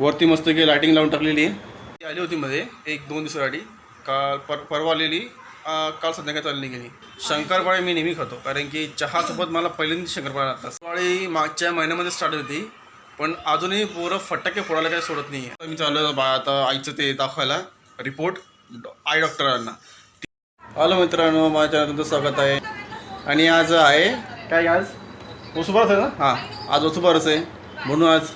वरती मस्त की लायटिंग लावून टाकलेली आहे. ती आली होती मध्ये एक दोन दिवसासाठी काल पर परवा आलेली काल संध्याकाळी चालली गेली. शंकरपाळी मी नेहमी खातो कारण की चहासोबत मला पहिल्यांदा शंकरपाळी लागतात. दिवाळी मागच्या महिन्यामध्ये स्टार्ट होती पण अजूनही पोरं फटाके फोडायला काही सोडत नाही आहे मी चालू बा आता आईचं ते दाखवायला. रिपोर्ट आई डॉक्टरांना हॅलो मित्रांनो माझ्या तुमचं स्वागत आहे. आणि आज आहे काय आज? वसुबारस आहे ना? हां. आज वसुबारस आहे. म्हणून आज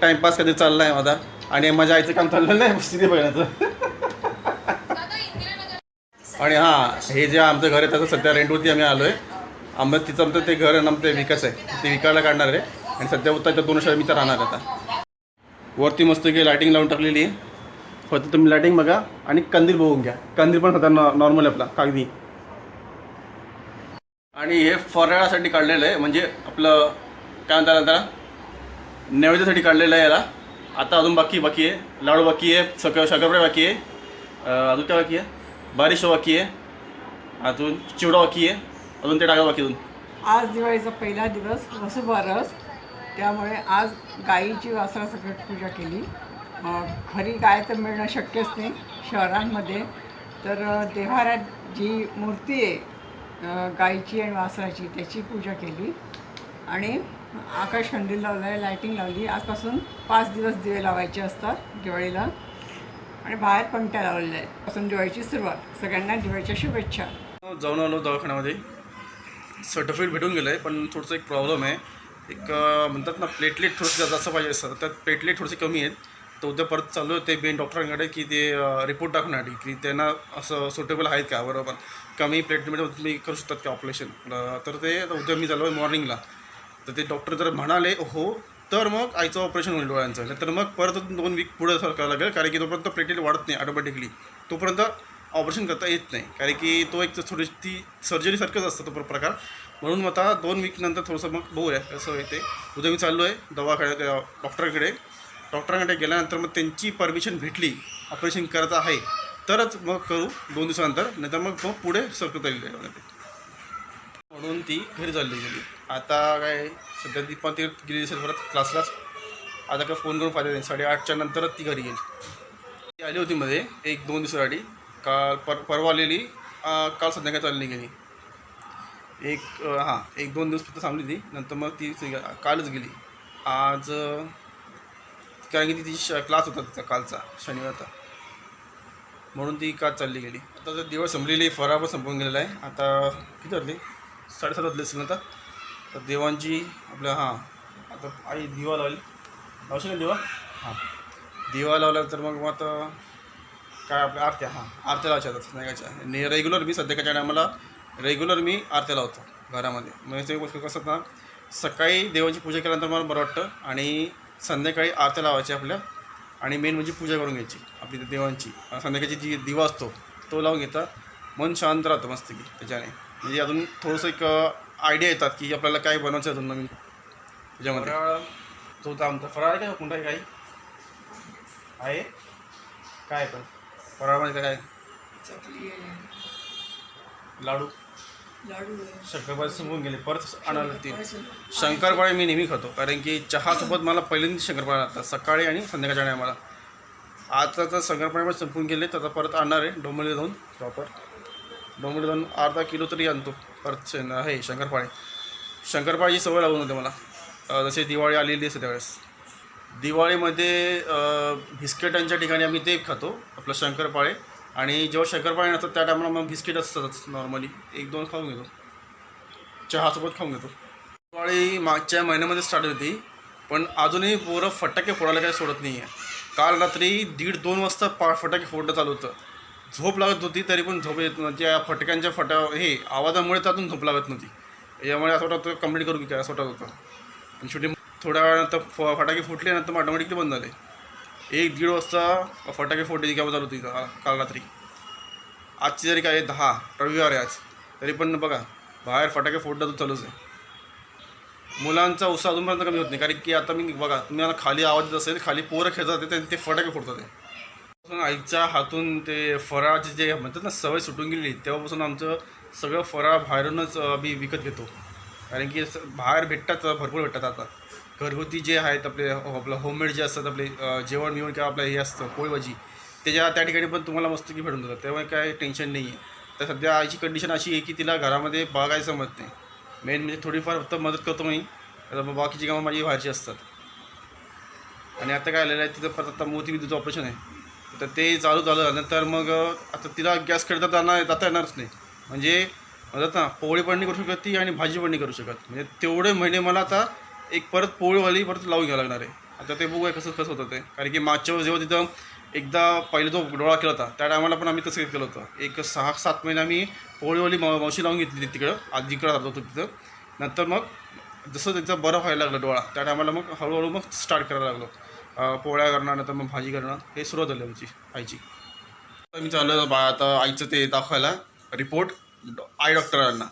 टाइमपास कधी चालला आहे माझा? आणि माझ्या आईचं काम चाललं नाही स्थिती बघण्याचं. आणि हां हे जे आमचं घर आहे त्याचं सध्या रेंटवरती आम्ही आलो आहे आम्ही तिचं आमचं ते घर आहे ना आमचं ते विकास आहे. ते विकायला काढणार आहे. आणि सध्या उत्तरच्या दोन वर्षात मी तर राहणार आता. वरती मस्त की लायटिंग लावून टाकलेली आहे. फक्त तुम्ही लायटिंग बघा आणि कंदील बघून घ्या. कंदील पण होता नॉर्मल आपला कागदी. आणि हे फराळासाठी काढलेलं आहे. म्हणजे आपलं काय म्हणतात त्याला? नैवेद्यासाठी काढलेलं आहे याला. आता अजून बाकी बाकी आहे. लाडू बाकी आहे सक शंकरपाळी बाकी आहे. अजून काय बाकी आहे? बारिश बाकी आहे. अजून चिवडा बाकी आहे. अजून ते टाका बाकी अजून. आज दिवाळीचा पहिला दिवस वसुबारस त्यामुळे आज गाईची वासरा सकट पूजा केली. खरी गाय तर मिळणं शक्यच नाही शहरांमध्ये. तर देव्हाऱ्यात जी मूर्ती आहे गाईची आणि वासराची त्याची पूजा केली. आणि आकाश कंदील लावला आहे लायटिंग लावली. आजपासून पाच दिवस दिवे लावायचे असतात दिवाळीला. आणि बाहेर पंक्त्या लावलेल्या आहेत. पासून दिवाळीची सुरुवात. सगळ्यांना दिवाळीच्या शुभेच्छा. जाऊन आलो दवाखान्यामध्ये. सर्टिफिकेट भेटून गेलं आहे पण थोडंसं एक प्रॉब्लेम आहे. एक म्हणतात ना प्लेटलेट थोडंसं जास्त पाहिजे असतं. त्यात प्लेटलेट थोडेसे कमी आहेत. तर उद्या परत चालू आहे. ते बेन डॉक्टरांकडे की ते रिपोर्ट टाकण्यासाठी की त्यांना असं सुटेबल आहेत का? बरोबर. कमी प्लेटलेट तुम्ही करू शकतात का ऑपरेशन तर ते आता उद्या मी चालू आहे मॉर्निंगला तर ते डॉक्टर जर म्हणाले हो तर मग आईचं ऑपरेशन होईल डोळ्यांचं. तर मग परत दोन वीक पुढे करावं लागेल कारण की तोपर्यंत प्लेटलेट वाढत नाही ऑटोमॅटिकली तोपर्यंत ऑपरेशन करता येत नाही कारण की तो एक थोडी ती सर्जरीसारखंच असतं तो प्र- प्रकार. म्हणून मग आता दोन वीकनंतर थोडंसं मग बघूया कसं येते उद्या मी चाललो आहे दवाखान्यात डॉक्टरकडे डॉक्टरांकडे गेल्यानंतर मग त्यांची परमिशन भेटली ऑपरेशन करायचं आहे. तरच मग करू दोन दिवसानंतर नाहीतर मग मग पुढे सरकता येईल म्हणून ती घरी चालली गेली. आता काय सध्या ती पण ती गेली असेल परत क्लासलाच आता काय फोन करून फायदा नाही साडेआठच्या नंतरच ती घरी गेली ती आली होती मध्ये एक दोन दिवसासाठी काल पर परवा आलेली. काल संध्याकाळी चालली गेली. एक हां एक दोन दिवस फक्त थांबली ती नंतर मग ती कालच गेली. आज कारण की तिची श क्लास होता तिचा कालचा शनिवारचा म्हणून ती काल चालली गेली. आता तर दिवस संपलेली फराबर पण संपून गेलेला आहे. आता किती वाजले? साडेसात वाजले असेल आता. तर देवांची आपल्या हां. आता आई दिवा लावली. लावशील ना दिवा? हां. दिवा लावला तर मग मग आता काय आपल्या आरत्या हां. आरत्या लावायच्या आता संध्याकाळच्या. आणि रेग्युलर मी सध्याकाळच्या टायमाला रेग्युलर मी आरत्या लावतो घरामध्ये. म्हणजे ते गोष्ट कसं ना सकाळी देवाची पूजा केल्यानंतर मला बरं वाटतं आणि संध्याकाळी आरत्या लावायच्या आपल्या. आणि मेन म्हणजे पूजा करून घ्यायची आपली देवांची. संध्याकाळची जी दिवा असतो तो लावून घेता मन शांत राहतं मस्तकी त्याच्याने. म्हणजे अजून थोडंसं एक आयडिया येतात की आपल्याला काय बनवायचं आहे अजून नवीन. त्याच्यामध्ये. तो होता आमचा फराळ आहे का? कोणता आहे काही आहे? काय पण? फराळमध्ये काय चकली लाडू. लाडू शंकरपाळी संपून गेले परत आणायला लागतील. शंकरपाळी मी नेहमी खातो कारण की चहासोबत मला पहिल्यांदा शंकरपाळी लागतात सकाळी आणि संध्याकाळच्या टायमाला आता तर शंकरपाळी पण संपून गेले तर आता परत आणणार आहे डोंबरीला जाऊन. प्रॉपर डोंबरीला जाऊन अर्धा किलो तरी आणतो. अर्चन श हे शंकरपाळे. शंकरपाळीची सवय लागून होते मला. जसे जशी दिवाळी आलेली असते त्यावेळेस. दिवाळीमध्ये बिस्किटांच्या ठिकाणी आम्ही ते खातो आपलं शंकरपाळे. आणि जेव्हा शंकरपाळे नसतात त्या टायमाला मग बिस्किट असतातच नॉर्मली. एक दोन खाऊन घेतो. चहासोबत खाऊन घेतो. दिवाळी मागच्या महिन्यामध्ये स्टार्ट होती पण अजूनही पोरं फटाके फोडायला काही सोडत नाही आहे काल रात्री दीड दोन वाजता पा फटाके फोडणं चालू होतं. झोप लागत होती तरी पण झोप येत नव्हती. या फटक्यांच्या फटा हे आवाजामुळे त्यातून झोप लागत नव्हती. यामुळे असं वाटत होतं कंप्लीट करू की काय असं वाटत होतं. पण शेवटी थोड्या वेळानंतर फ फटाके फुटले नंतर मग ऑटोमॅटिकली बंद झाले. एक दीड वाजता फटाके फोडण्याची किंवा चालू होती काल रात्री? आजची जरी काय आहे दहा रविवार आहे आज. तरी पण बघा बाहेर फटाके फोडणं तर चालूच आहे. मुलांचा उत्साह अजूनपर्यंत कमी होत नाही. कारण की आता मी बघा तुम्हाला खाली आवाज येत असेल खाली पोरं खेळतात ते ते फटाके फोडतात. ते आईच्या हातून ते फराळाचे जे म्हणतात ना सवय सुटून गेली तेव्हापासून आमचं सगळं फराळ बाहेरूनच आम्ही विकत घेतो. कारण की बाहेर भेटतात भरपूर भेटतात आता. घरगुती जे आहेत आपले आपलं होममेड जे असतात आपले जेवण मिळून किंवा आपलं हे असतं पोळीभाजी त्याच्या त्या ठिकाणी पण तुम्हाला मस्तकी भेटून जातात. त्यामुळे काय टेन्शन नाही आहे तर सध्या आईची कंडिशन अशी आहे की तिला घरामध्ये बागायचं जमत नाही. मेन म्हणजे थोडीफार फक्त मदत करतो मी. आता बाकीची कामं माझी बाहेरची असतात. आणि आता काय आलेलं आहे तिथं परत आता मोती बिंदूचं ऑपरेशन आहे. तर ते चालू झालं. नंतर मग आता तिला गॅस खेळता जाणार जाता येणारच नाही. म्हणजे म्हणतात ना पोळी पण नाही करू शकत ती आणि भाजी पण नाही करू शकत. म्हणजे तेवढे महिने मला आता एक परत पोळीवाली परत लावून घ्यावं लागणार आहे. आता ते बघूया कसं कसं होतं ते. कारण की मागच्या वेळेस जेव्हा तिथं एकदा पहिले जो डोळा केला होता त्या टायमाला पण आम्ही तसं केलं होतं. एक सहा सात महिने आम्ही पोळीवाली माव मावशी लावून घेतली तिकडं. आज जिकडं राहत होतो तिथं. नंतर मग जसं त्याचा बरं व्हायला लागलं डोळा त्या टायमाला मग हळूहळू मग स्टार्ट करायला लागलो. पोळ्या करणं नंतर मग भाजी करणं हे सुरुवात झाली आमची आईची. आता मी चाललो बा आता आईचं ते दाखवायला. रिपोर्ट आय डॉक्टरांना.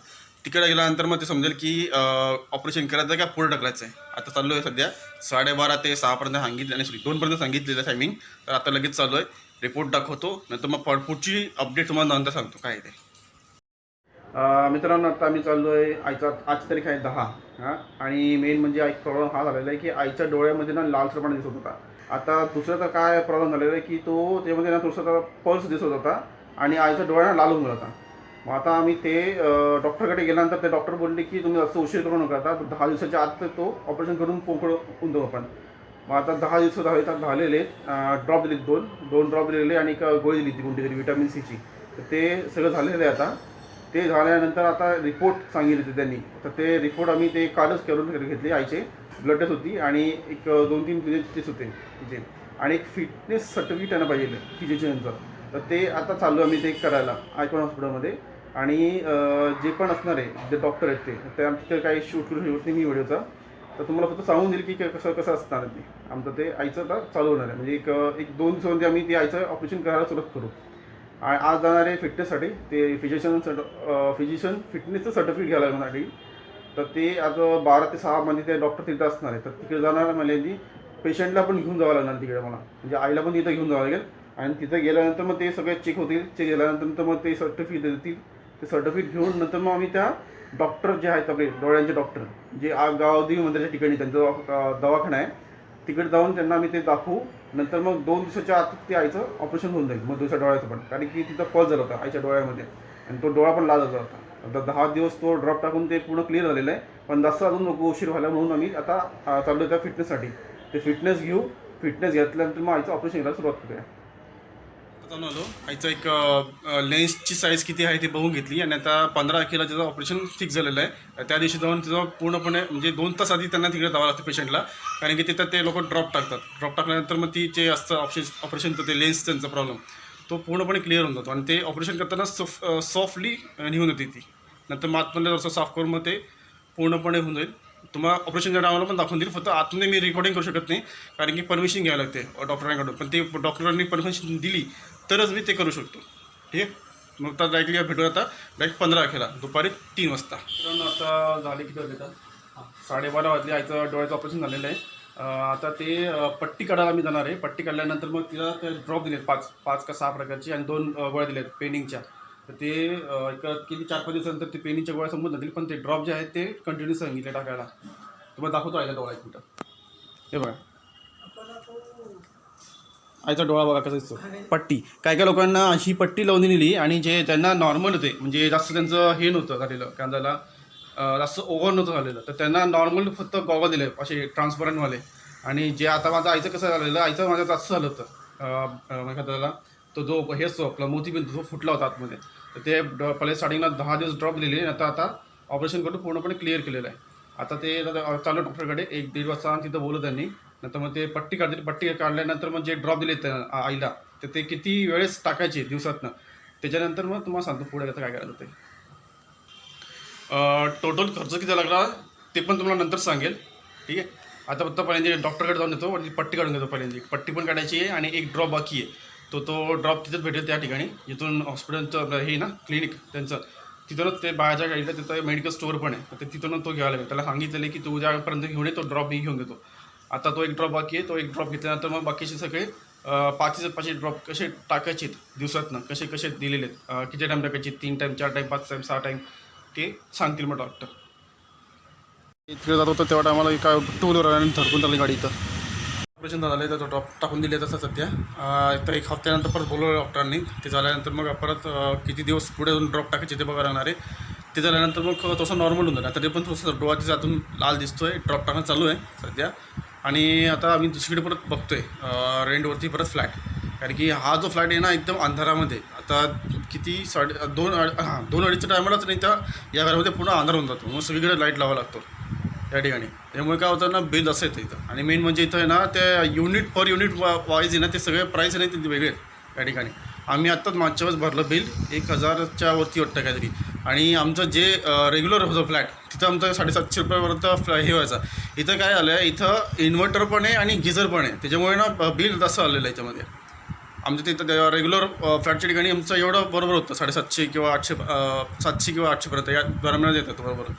तिकडे गेल्यानंतर मग ते समजेल की ऑपरेशन करायचं आहे का पुढे ढकलायचं आहे आता चाललो आहे सध्या साडेबारा ते सहापर्यंत सांगितलं आणि सॉरी दोनपर्यंत सांगितलेलं आहे टायमिंग तर आता लगेच चालू आहे रिपोर्ट दाखवतो. नंतर मग प- पुढची अपडेट तुम्हाला नंतर सांगतो काय आहे ते. मित्रांनो आता आम्ही चाललो आहे आईचा आजची तारीख आहे दहा हां? आणि मेन म्हणजे एक प्रॉब्लेम हा झालेला आहे की आईच्या डोळ्यामध्ये ना लालसरपणा दिसत होता. आता दुसरं तर काय प्रॉब्लेम झालेला आहे की तो त्यामध्ये ना दुसरा पल्स दिसत होता आणि आईचा डोळा लाल होऊन होता. मग आता आम्ही ते डॉक्टरकडे गेल्यानंतर ते डॉक्टर बोलले की तुम्ही जास्त उशीर करू नका आता दहा दिवसाच्या आत तो ऑपरेशन करून पोकळ होऊन देऊ आपण. मग आता दहा दिवस दहा तर झालेले ड्रॉप दिले दोन दोन ड्रॉप दिलेले आणि एक गोळी दिली ती कोणती तरी विटॅमिन सीची तर ते सगळं झालेलं आहे आता. ते झाल्यानंतर आता रिपोर्ट सांगितले होते त्यांनी. तर ते रिपोर्ट आम्ही ते कालच करून घेतले आईचे. ब्लड टेस्ट होती आणि एक दोन तीन टेस्ट होते तिचे आणि एक फिटनेस सर्टिफिकेट त्यांना पाहिजे फिजिशियनचं तर ते आता चाललो आम्ही ते करायला आयकॉन हॉस्पिटलमध्ये. आणि जे पण असणार आहे जे डॉक्टर आहेत ते ते आमच्या तिथे काही शूट करू शकत नाही मी व्हिडिओचा. तर तुम्हाला फक्त सांगून देईल की कसं कसं असणार ते. आमचं ते आईचं आता चालू होणार आहे. म्हणजे एक एक दोन दिवसामध्ये आम्ही ते आईचं ऑपरेशन करायला सुरुवात करू. आज जाणार आहे फिटनेससाठी ते फिजिशियन फिजिशियन फिटनेसचं सर्टिफिकेट घ्यायला लागण्यासाठी तर ते आज बारा ते सहा महिने ते डॉक्टर तिथं असणार आहे तर तिकडे जाणार म्हणजे ती पेशंटला पण घेऊन जावं लागणार तिकडे मला. म्हणजे आईला पण तिथं घेऊन जावं लागेल. आणि तिथं गेल्यानंतर मग ते सगळे चेक होतील. चेक केल्यानंतर मग ते सर्टिफिकेट देतील. ते सर्टिफिकेट घेऊन नंतर मग आम्ही त्या डॉक्टर जे आहेत आपले डोळ्यांचे डॉक्टर जे आ- गावदेवी मंदिराच्या ठिकाणी त्यांचा दवाखाना आहे. तिकडे जाऊन त्यांना आम्ही ते दाखवू. नंतर मग दोन दिवसाच्या आत ते आईचं ऑपरेशन होऊन जाईल मग दुसऱ्या डोळ्याचं पण. कारण की तिथं पल झाला होता आईच्या डोळ्यामध्ये. आणि तो डोळा पण लाल झाला होता. आता दहा दिवस तो ड्रॉप टाकून ते पूर्ण क्लिअर झालेलं आहे. पण जास्त अजून नको उशीर व्हायला म्हणून आम्ही आता चाललो त्या फिटनेससाठी ते फिटनेस घेऊ. फिटनेस घेतल्यानंतर मग आईचं ऑपरेशन घ्यायला सुरुवात करूया. चालू आलो आईचं एक लेन्सची साईज किती आहे ते बघून घेतली. आणि आता पंधरा तारखेला त्याचं ऑपरेशन फिक्स झालेलं आहे त्या दिवशी जाऊन तिथं पूर्णपणे म्हणजे दोन तास आधी त्यांना तिकडे जावं लागतं पेशंटला कारण की तिथं ते लोक ड्रॉप टाकतात. ड्रॉप टाकल्यानंतर मग ती जे असतं ऑपरेशन ऑपरेशनचं ते लेन्स त्यांचा प्रॉब्लेम तो पूर्णपणे क्लिअर होऊन जातो. आणि ते ऑपरेशन करताना सॉफ सॉफ्टली निघून येते ती. नंतर मग आतमध्ये जसं साफ करून मग ते पूर्णपणे होऊन जाईल. तुम्हाला ऑपरेशनच्या टायमाला पण दाखवून देईल. फक्त आतमध्ये मी रेकॉर्डिंग करू शकत नाही कारण की परमिशन घ्यावं लागते डॉक्टरांकडून पण ते डॉक्टरांनी परमिशन दिली तरच मी ते करू शकतो. ठीक आहे? मग तर डायरेक्टली भेटू आता. डायरेक्ट पंधरा तारखेला दुपारी तीन वाजता. मित्रांनो आता झाले किती वाजले आता? साडेबारा वाजले. आईचं डोळ्याचं ऑपरेशन झालेलं आहे. आता ते पट्टी काढायला मी जाणार आहे. पट्टी काढल्यानंतर मग तिला ते ड्रॉप दिलेत पाच पाच का सहा प्रकारची आणि दोन वळ गोळ्या दिलेत पेंडिंगच्या तर ते एक किती चार पाच दिवसानंतर ते पेनीच्या गोळ्या संबंध जातील पण ते ड्रॉप जे आहेत ते कंटिन्यू सांगितले टाकायला. तुम्हाला दाखवतो आयचा डोळा एक मिनटं. हे बघा. आईचा डोळा बघा कसा दिसतो. पट्टी. काय काय लोकांना अशी पट्टी लावून दिलेली आणि जे त्यांना नॉर्मल होते म्हणजे जास्त त्यांचं हे नव्हतं झालेलं कांद्याला जास्त ओव्हर नव्हतं झालेलं. तर त्यांना नॉर्मल फक्त गॉगल दिले असे ट्रान्सपरंटवाले आणि जे आता माझं आईचं कसं झालेलं आईचं माझं जास्त झालं होतं. एखाद्याला तो जो हे असतो आपला मोतीबिंदू तो फुटला होता आतमध्ये तर ते पहिले स्टार्टिंगला दहा दिवस ड्रॉप दिलेले आता आता ऑपरेशन करून पूर्णपणे क्लिअर केलेलं आहे. आता ते चालू डॉक्टरकडे एक दीड वाजता तिथं बोलत त्यांनी. नंतर मग ते पट्टी काढतील पट्टी काढल्यानंतर मग जे ड्रॉप दिले त्या आईला तर ते किती वेळेस टाकायचे दिवसातनं त्याच्यानंतर मग तुम्हाला सांगतो पुढे आता काय करायचं ते टोटल खर्च किती लागला ते पण तुम्हाला नंतर सांगेल. ठीक आहे? आता फक्त पहिल्यांदा डॉक्टरकडे जाऊन येतो आणि पट्टी काढून घेतो पहिल्यांदा. पट्टी पण काढायची आहे आणि एक ड्रॉप बाकी आहे. तो तो ड्रॉप तिथेच भेटेल त्या ठिकाणी. जिथून हॉस्पिटलचं हे ना क्लिनिक त्यांचं. तिथूनच ते बाहेरच्या गाडीला तिथं मेडिकल स्टोअर पण आहे. तर तिथूनच तो घ्यावा लागेल. त्याला सांगितलेलं की तू उद्यापर्यंत घेऊन ये तो ड्रॉप मी घेऊन घेतो. आता तो एक ड्रॉप बाकी आहे. तो एक ड्रॉप घेतल्यानंतर मग बाकीचे सगळे पाचशे पाचशे ड्रॉप कसे टाकायचे दिवसातनं कसे कसे दिलेले आहेत? किती टाईम टाकायचे तीन टाईम चार टाईम पाच टाईम सहा टाईम ते सांगतील मग डॉक्टर इकडे जात होतं तेव्हा टायमाला एका टू व्हीलर आणि धडकून चालली गाडी इथं. ऑपरेशन झालं आहे तर ड्रॉप टाकून दिले तसं सध्या. तर एक हफ्त्यानंतर परत बोलवलं डॉक्टरांनी. ते झाल्यानंतर मग परत किती दिवस पुढे जाऊन ड्रॉप टाकायचे ते बघा राहणार आहे. ते झाल्यानंतर मग तसं नॉर्मल होऊन जाणार तरी पण थोडंसं डोळ्याच्या जातून लाल दिसतो आहे ड्रॉप टाकणं चालू आहे सध्या. आणि आता आम्ही दुसरीकडे परत बघतो आहे रेंटवरती परत फ्लॅट कारण की हा जो फ्लॅट आहे ना एकदम अंधारामध्ये. आता किती साडे दोन अड- हां दोन अडीचच्या टायमालाच नाही त्या या घरामध्ये पूर्ण अंधार होऊन जातो. मग सगळीकडे लाइट लावावा लागतो. त्या ठिकाणी त्यामुळे काय होतं ना बिल असं येतं इथं. आणि मेन म्हणजे इथं आहे ना त्या युनिट पर युनिट वा वाईज आहे ना ते सगळे प्राईस नाही तिथे ते वेगळे त्या ठिकाणी. आम्ही आत्ताच मागच्या वेळेस भरलं बिल एक हजारच्या वरती वाटतं काहीतरी. आणि आमचं जे रेग्युलर होतं फ्लॅट तिथं आमचं साडेसातशे रुपयापर्यंत फ्लॅ हे व्हायचं. इथं काय आलं आहे इथं इन्व्हर्टर पण आहे आणि गिझर पण आहे. त्याच्यामुळे ना बिल तसं आलेलं आहे याच्यामध्ये आमच्या तिथं रेग्युलर फ्लॅटच्या ठिकाणी आमचं एवढं बरोबर होतं साडेसातशे किंवा आठशे सातशे किंवा आठशेपर्यंत या दरम्यान येतं बरोबर.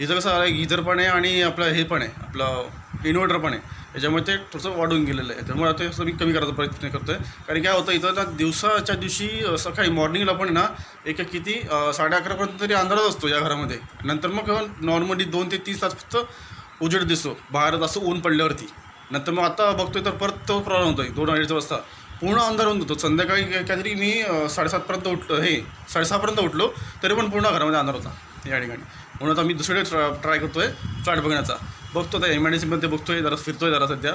इथं कसं आहे गीजर पण आहे आणि आपलं हे पण आहे आपलं इन्व्हर्टर पण आहे. त्याच्यामुळे ते थोडंसं वाढून गेलेलं आहे. त्यामुळे आता असं मी कमी करायचा प्रयत्न करतो आहे कारण काय होतं इथं ना दिवसाच्या दिवशी सकाळी मॉर्निंगला पण ना एक किती साडे अकरापर्यंत तरी अंधारच असतो या घरामध्ये. नंतर मग नॉर्मली दोन ते तीस तास फक्त उजेड दिसतो. बाहेर असं ऊन पडल्यावरती. नंतर मग आता बघतोय तर परत तो प्रॉब्लेम होतोय. दोन अडीच वाजता. पूर्ण अंधार होऊन जातो. संध्याकाळी काहीतरी मी साडेसातपर्यंत उठलो. हे साडेसहापर्यंत उठलो तरी पण पूर्ण घरामध्ये अंधार होता. या ठिकाणी. म्हणून आता मी दुसरीकडे ट्रा ट्राय करतो आहे फ्लॅट बघण्याचा. बघतो त्या एम आय डी सीमध्ये बघतो आहे जरा फिरतो आहे जरा सध्या.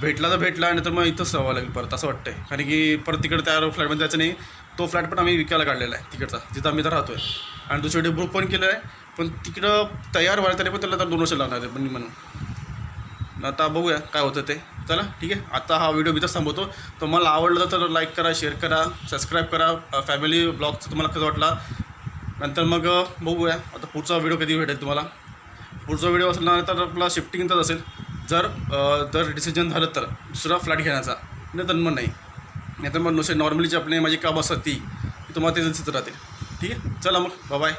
भेटला तर भेटला आणि तर मग इथंच राहावं लागेल परत असं वाटतं आहे कारण की परत तिकडे त्या फ्लॅटमध्ये जायचं नाही. तो फ्लॅट पण आम्ही विकायला काढलेला आहे तिकडचा जिथं आम्ही तर राहतो आहे आणि दुसरीकडे बुक पण केलं आहे पण तिकडं तयार व्हायला तरी पण त्याला तर दोन वर्ष लागणार आहे पण म्हणून. आता बघूया काय होतं ते. चला ठीक आहे. आता हा व्हिडिओ इथंच थांबवतो. तुम्हाला आवडलं तर लाईक करा शेअर करा सबस्क्राईब करा. फॅमिली ब्लॉगचं तुम्हाला कसं वाटला नंतर मग बघूया. आता पुढचा व्हिडिओ कधी भेटेल तुम्हाला? पुढचा व्हिडिओ असणार तर आपला शिफ्टिंगचाच असेल. जर जर डिसिजन झालं तर दुसरा फ्लॅट घेण्याचा. नाही तर मग नाही. नाही तर मग नुसते नॉर्मली जे आपले माझी काम असतात ती ती तुम्हाला ते दिसत राहतील. ठीक आहे? चला मग. बाय